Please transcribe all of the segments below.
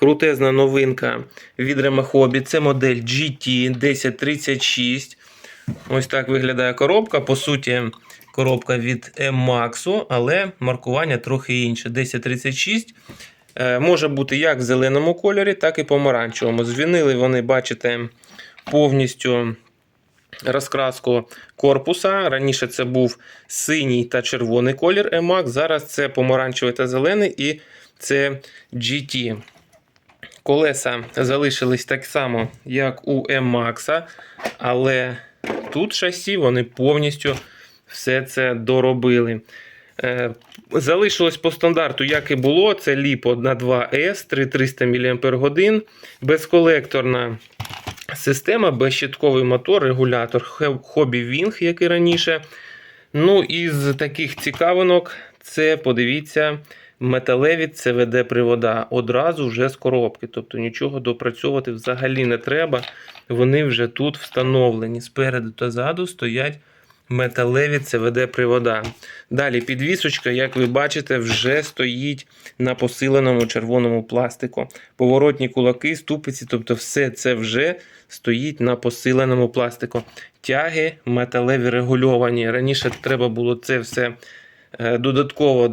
крутезна новинка від Ремахобі. Це модель GT 1036. Ось так виглядає коробка. По суті, коробка від M-Max, але маркування трохи інше. 1036. Е, Може бути як в зеленому кольорі, так і помаранчевому. Звінили вони, бачите, повністю розкраску корпуса. Раніше це був синій та червоний колір EMAX, зараз це помаранчевий та зелений і це GT. Колеса залишились так само, як у M-Max, але тут шасі вони повністю все це доробили. Е, Залишилось по стандарту, як і було. Це ліпо на 2С 3300 мАч, безколекторна система, безщитковий мотор, регулятор Hobby Wing, як і раніше. Ну, із таких цікавинок, це подивіться, металеві CVD привода одразу вже з коробки. Тобто нічого допрацьовувати взагалі не треба. Вони вже тут встановлені. Спереду та ззаду стоять металеві CVD привода. Далі підвісочка, як ви бачите, вже стоїть на посиленому червоному пластику. Поворотні кулаки, ступиці, тобто все це вже стоїть на посиленому пластику. Тяги металеві регульовані. Раніше треба було це все додатково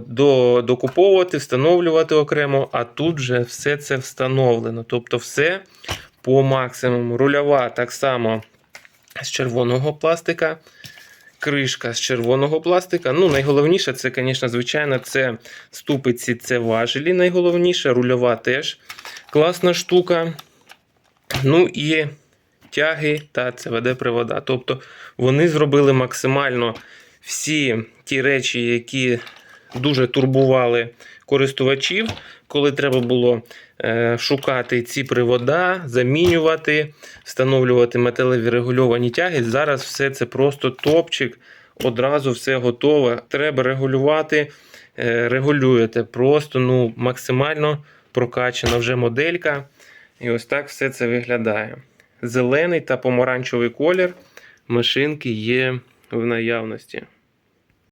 докуповувати, встановлювати окремо, а тут вже все це встановлено. Тобто все по максимуму. Рульова так само з червоного пластика. Кришка з червоного пластика. Ну, найголовніше, це, звісно, звичайно, це ступиці, це важелі. Найголовніше, рульова теж класна штука. Ну і тяги та CVD привода. Тобто вони зробили максимально всі ті речі, які дуже турбували користувачів, коли треба було е, шукати ці привода, замінювати, встановлювати металеві регульовані тяги. Зараз все це просто топчик, одразу все готове. Треба регулювати, е, регулюєте. Просто ну, максимально прокачана вже моделька. І ось так все це виглядає. Зелений та помаранчевий колір машинки є в наявності.